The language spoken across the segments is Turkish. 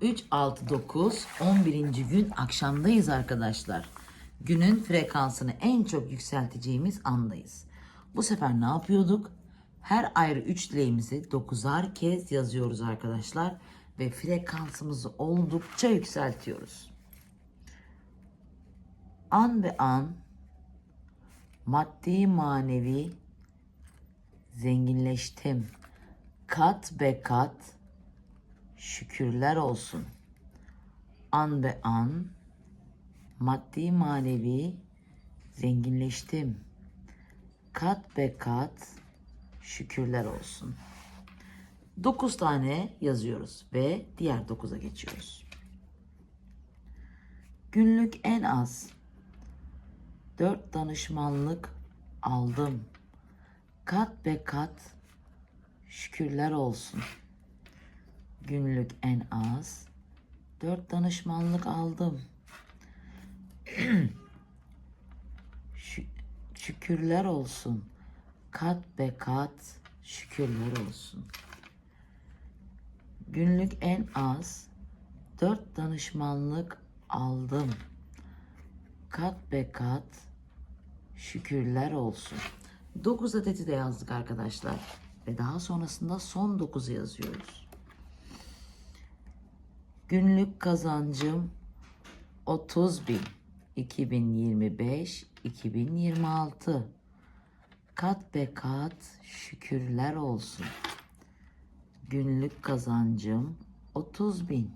3, 6, 9, 11. gün akşamdayız arkadaşlar. Günün frekansını en çok yükselteceğimiz andayız. Bu sefer ne yapıyorduk? Her ayrı 3 dileğimizi 9'ar kez yazıyoruz arkadaşlar. Ve frekansımızı oldukça yükseltiyoruz. An ve an maddi manevi zenginleştim. Kat be kat şükürler olsun. An be an maddi manevi zenginleştim. Kat be kat şükürler olsun. 9 tane yazıyoruz ve diğer 9'a geçiyoruz. Günlük en az 4 danışmanlık aldım. Kat be kat şükürler olsun. Günlük en az 4 danışmanlık aldım. Şü- şükürler olsun. Kat be kat şükürler olsun. Günlük en az 4 danışmanlık aldım. Kat be kat şükürler olsun. 9 adeti de yazdık arkadaşlar. Ve daha sonrasında son 9'u yazıyoruz. Günlük kazancım 30 bin. 2025 2026 kat be kat şükürler olsun. Günlük kazancım 30 bin.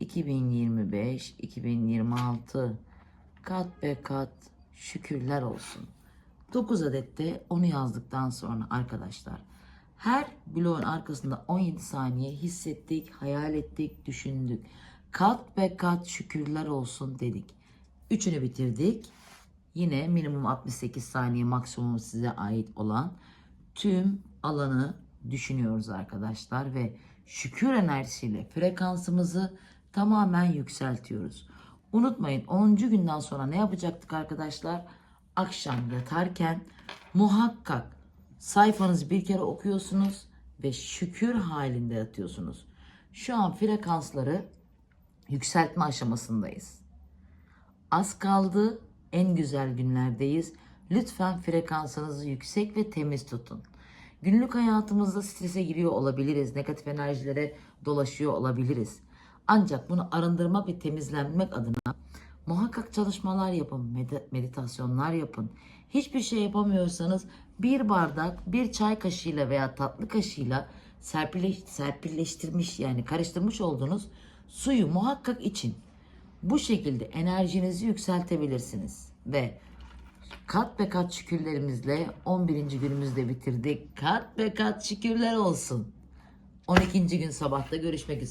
2025 2026 kat be kat şükürler olsun. 9 adette onu yazdıktan sonra arkadaşlar her bloğun arkasında 17 saniye hissettik, hayal ettik, düşündük. Kat be kat şükürler olsun dedik. Üçünü bitirdik. Yine minimum 68 saniye maksimum size ait olan tüm alanı düşünüyoruz arkadaşlar ve şükür enerjisiyle frekansımızı tamamen yükseltiyoruz. Unutmayın 10. günden sonra ne yapacaktık arkadaşlar? Akşam yatarken muhakkak sayfanızı bir kere okuyorsunuz ve şükür halinde yatıyorsunuz. Şu an frekansları yükseltme aşamasındayız. Az kaldı. En güzel günlerdeyiz. Lütfen frekansınızı yüksek ve temiz tutun. Günlük hayatımızda strese giriyor olabiliriz. Negatif enerjilere dolaşıyor olabiliriz. Ancak bunu arındırmak ve temizlenmek adına muhakkak çalışmalar yapın, med- meditasyonlar yapın. Hiçbir şey yapamıyorsanız bir bardak bir çay kaşığıyla veya tatlı kaşığıyla serpileş, serpilleştirmiş yani karıştırmış olduğunuz suyu muhakkak için. Bu şekilde enerjinizi yükseltebilirsiniz. Ve kat be kat şükürlerimizle 11. günümüzde bitirdik. Kat be kat şükürler olsun. 12. gün sabahta görüşmek üzere.